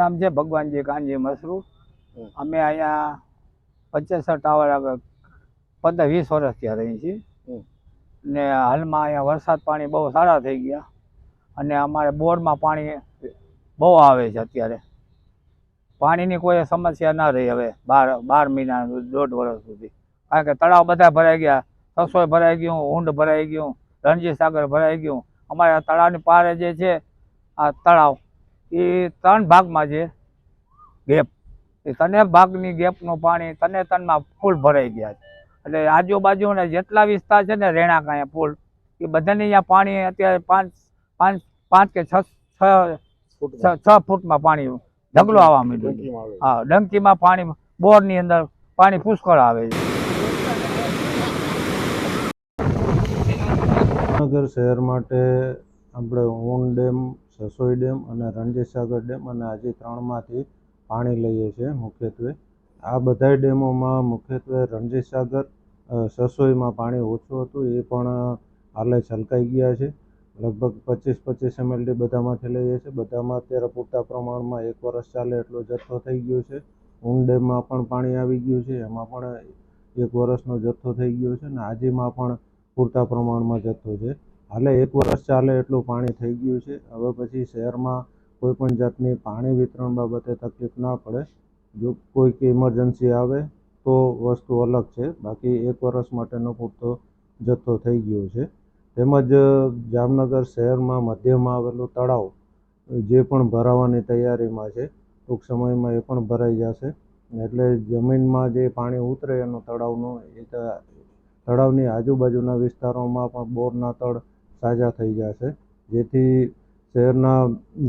નામ છે ભગવાનજી કાનજી મસરૂ અમે અહીંયા પચેસર ટાવર આગળ પંદર વીસ વર્ષથી રહી છીએ. ને હાલમાં અહીંયા વરસાદ પાણી બહુ સારા થઈ ગયા. અને અમારે બોરમાં પાણી બહુ આવે છે અત્યારે. પાણીની કોઈ સમસ્યા ના રહી હવે બાર બાર મહિના દોઢ વર્ષ સુધી. કારણ કે તળાવ બધા ભરાઈ ગયા. રસોઈ ભરાઈ ગયું ઊંડ ભરાઈ ગયું રણજી સાગર ભરાઈ ગયું. અમારે આ તળાવની પારે જે છે આ તળાવ એ ત્રણ ભાગમાં છે ગેપ. એ તને ભાગની ગેપનું પાણી તને તનમાં ફૂલ ભરાઈ ગયા છે. એટલે આજુબાજુના જેટલા વિસ્તાર છે ને રહેણાંક અહીંયા ફૂલ એ બધાને અહીંયા પાણી અત્યારે પાંચ પાંચ પાંચ કે છ છ ફૂટમાં. પાણી ઢગલો આવવા માંડ્યું. હા ડંકીમાં પાણી બોરની અંદર પાણી પુષ્કળ આવે છે. નગર શહેર માટે આપણે ઓન ડેમ, સસોઈ ડેમ અને રણજીતસાગર ડેમ અને આજે ત્રણમાંથી પાણી લઈએ છીએ મુખ્યત્વે. આ બધાય ડેમોમાં મુખ્યત્વે રણજીતસાગર સાગર સસોઈમાં પાણી ઓછું હતું, એ પણ હાલે છલકાઈ ગયા છે. લગભગ પચીસ પચીસ એમએલડી બધામાંથી લઈએ છીએ. બધામાં અત્યારે પૂરતા પ્રમાણમાં એક વર્ષ ચાલે એટલો જથ્થો થઈ ગયો છે. ઊન ડેમમાં પણ પાણી આવી ગયું છે. એમાં પણ એક વર્ષનો જથ્થો થઈ ગયો છે અને આજીમાં પણ પૂરતા પ્રમાણમાં જથ્થો છે. હાલે એક વર્ષ ચાલે એટલું પાણી થઈ ગયું છે. હવે પછી શહેરમાં કોઈ પણ જાતની પાણી વિતરણ બાબતે તકલીફ ના પડે. જો કોઈક ઇમરજન્સી આવે તો વસ્તુ અલગ છે. બાકી એક વર્ષ માટેનો પૂરતો જથ્થો થઈ ગયો છે. તેમજ જામનગર શહેરમાં મધ્યમાં આવેલું તળાવ જે પણ ભરાવાની તૈયારીમાં છે, ટૂંક સમયમાં એ પણ ભરાઈ જશે. એટલે જમીનમાં જે પાણી ઉતરે એનું તળાવનું, એ તળાવની આજુબાજુના વિસ્તારોમાં પણ બોરના તળ સાજા થઈ જશે. જેથી શહેરના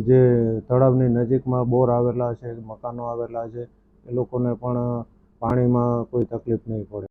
જે તળાવની નજીકમાં બોર આવેલા છે, મકાનો આવેલા છે, એ લોકોને પણ પાણીમાં કોઈ તકલીફ નહીં પડે.